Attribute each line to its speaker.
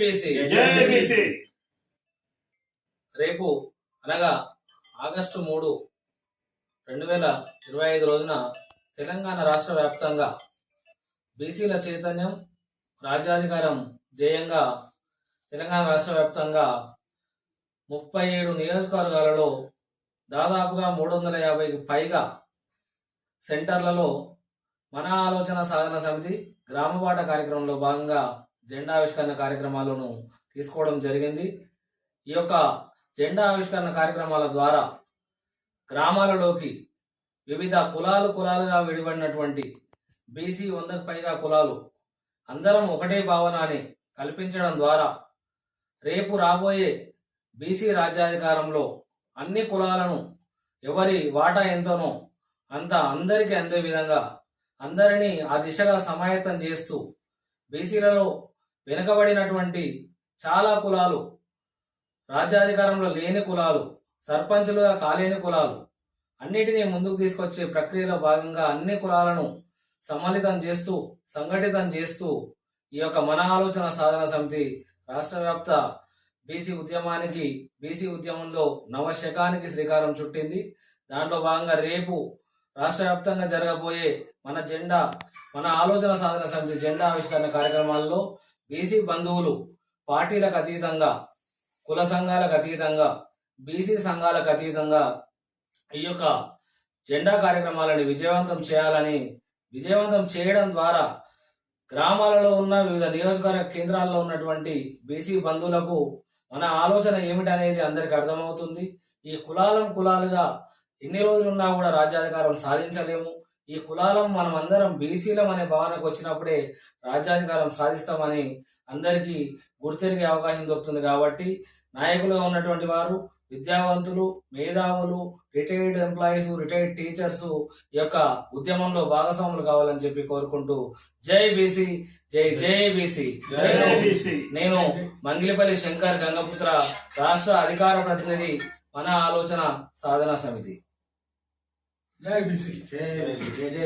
Speaker 1: BC.
Speaker 2: జై BC.
Speaker 1: రేపు అనగా ఆగస్టు మూడు రెండు వేల ఇరవై ఐదు రోజున తెలంగాణ రాష్ట్ర వ్యాప్తంగా బీసీల చైతన్యం రాజ్యాధికారం ధ్యేయంగా తెలంగాణ రాష్ట్ర వ్యాప్తంగా ముప్పై ఏడు నియోజకవర్గాలలో దాదాపుగా మూడు వందల యాభైకి పైగా సెంటర్లలో మన ఆలోచన సాధన సమితి గ్రామబాట కార్యక్రమంలో భాగంగా జెండా ఆవిష్కరణ కార్యక్రమాలను తీసుకోవడం జరిగింది. ఈ యొక్క జెండా ఆవిష్కరణ కార్యక్రమాల ద్వారా గ్రామాలలోకి వివిధ కులాలు కులాలుగా విడిపడినటువంటి బీసీ వందకు పైగా కులాలు అందరం ఒకటే భావనాన్ని కల్పించడం ద్వారా రేపు రాబోయే బీసీ రాజ్యాధికారంలో అన్ని కులాలను ఎవరి వాటా ఎంతనో అంత అందరికీ అందే విధంగా అందరినీ ఆ దిశగా సమాయత్తం చేస్తూ బీసీలలో వెనుకబడినటువంటి చాలా కులాలు రాజ్యాధికారంలో లేని కులాలు సర్పంచులుగా కాలేని కులాలు అన్నిటినీ ముందుకు తీసుకొచ్చే ప్రక్రియలో భాగంగా అన్ని కులాలను సమ్మిళితం చేస్తూ సంఘటితం చేస్తూ ఈ యొక్క మన ఆలోచన సాధన సమితి రాష్ట్ర వ్యాప్త బీసీ ఉద్యమానికి బీసీ ఉద్యమంలో నవశకానికి శ్రీకారం చుట్టింది. దాంట్లో భాగంగా రేపు రాష్ట్ర వ్యాప్తంగా జరగబోయే మన జెండా మన ఆలోచన సాధన సమితి జెండా ఆవిష్కరణ కార్యక్రమాల్లో బీసీ బంధువులు పార్టీలకు అతీతంగా కుల సంఘాలకు అతీతంగా బీసీ సంఘాలకు అతీతంగా ఈ యొక్క జెండా కార్యక్రమాలని విజయవంతం చేయాలని విజయవంతం చేయడం ద్వారా గ్రామాలలో ఉన్న వివిధ నియోజకవర్గ కేంద్రాల్లో ఉన్నటువంటి బీసీ బంధువులకు మన ఆలోచన ఏమిటనేది అందరికి అర్థమవుతుంది. ఈ కులాలను కులాలుగా ఎన్ని రోజులున్నా కూడా రాజ్యాధికారం సాధించలేము. ఈ కులాలం మనం అందరం బీసీలం అనే భావనకు వచ్చినప్పుడే రాజ్యాధికారం సాధిస్తామని అందరికీ గుర్తెరిగే అవకాశం దొరుకుతుంది కాబట్టి నాయకులుగా ఉన్నటువంటి వారు విద్యావంతులు మేధావులు రిటైర్డ్ ఎంప్లాయీస్ రిటైర్డ్ టీచర్స్ యొక్క ఉద్యమంలో భాగస్వాములు కావాలని చెప్పి కోరుకుంటూ జై బీసీ జై
Speaker 2: జై బీసీ.
Speaker 1: నేను మంగిలిపల్లి శంకర్ గంగపుత్ర రాష్ట్ర అధికార ప్రతినిధి మన ఆలోచన సాధన సమితి.
Speaker 3: జై బీసీ
Speaker 4: జై జై జై